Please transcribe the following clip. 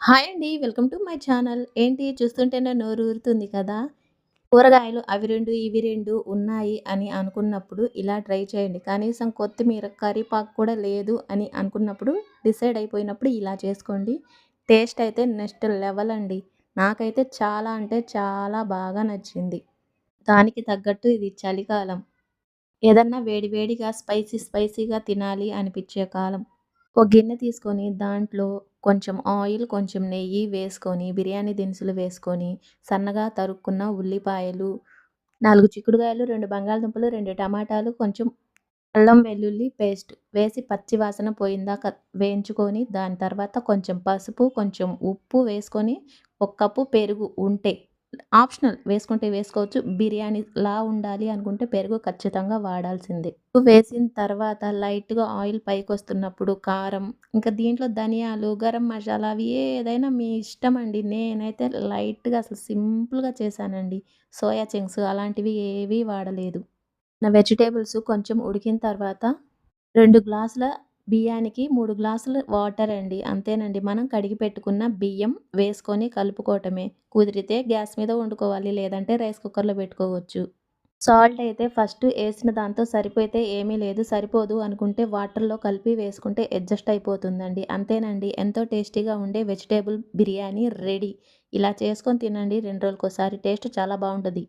Hi అండి. Welcome to my channel. ఏంటి చూస్తుంటేనే నోరు ఊరుతుంది కదా! కూరగాయలు అవి రెండు ఇవి రెండు ఉన్నాయి అని అనుకున్నప్పుడు ఇలా ట్రై చేయండి. కనీసం కొత్తిమీర, కరివేపాకు కూడా లేదు అని అనుకున్నప్పుడు డిసైడ్ అయిపోయినప్పుడు ఇలా చేసుకోండి. టేస్ట్ అయితే నెక్స్ట్ లెవెల్ అండి. నాకైతే చాలా అంటే చాలా బాగా నచ్చింది. దానికి తగ్గట్టు ఇది చలికాలం. ఏదన్నా వేడివేడిగా స్పైసీ స్పైసీగా తినాలి అనిపించే కాలం. ఒక గిన్నె తీసుకొని దాంట్లో కొంచెం ఆయిల్, కొంచెం నెయ్యి వేసుకొని, బిర్యానీ దినుసులు వేసుకొని, సన్నగా తరుక్కున్న ఉల్లిపాయలు, నాలుగు చిక్కుడుగాయలు, రెండు బంగాళదుంపలు, రెండు టమాటాలు, కొంచెం అల్లం వెల్లుల్లి పేస్ట్ వేసి పచ్చి వాసన పోయిందాక వేయించుకొని, దాని తర్వాత కొంచెం పసుపు, కొంచెం ఉప్పు వేసుకొని, ఒక కప్పు పెరుగు ఉంటే ఆప్షనల్ వేసుకుంటే వేసుకోవచ్చు. బిర్యానీలా ఉండాలి అనుకుంటే పెరుగు ఖచ్చితంగా వాడాల్సిందే. వేసిన తర్వాత లైట్‌గా ఆయిల్ పైకి వస్తున్నప్పుడు కారం, ఇంకా దీంట్లో ధనియాలు, గరం మసాలా అవి ఏదైనా మీ ఇష్టం అండి నేనైతే లైట్‌గా అసలు సింపుల్‌గా చేశానండి. సోయా చింగ్స్ అలాంటివి ఏవీ వాడలేదు. నా వెజిటేబుల్స్ కొంచెం ఉడికిన తర్వాత రెండు గ్లాసుల బియ్యానికి మూడు గ్లాసులు వాటర్ అండి. అంతేనండి. మనం కడిగి పెట్టుకున్న బియ్యం వేసుకొని కలుపుకోవటమే. కుదిరితే గ్యాస్ మీద వండుకోవాలి. లేదంటే రైస్ కుక్కర్‌లో పెట్టుకోవచ్చు. సాల్ట్ అయితే ఫస్ట్ వేసిన దాంతో సరిపోతే ఏమీ లేదు. సరిపోదు అనుకుంటే వాటర్‌లో కలిపి వేసుకుంటే అడ్జస్ట్ అయిపోతుందండి. అంతేనండి. ఎంతో టేస్టీగా ఉండే వెజిటేబుల్ బిర్యానీ రెడీ. ఇలా చేసుకొని తినండి రెండు రోజులకోసారి. టేస్ట్ చాలా బాగుంటుంది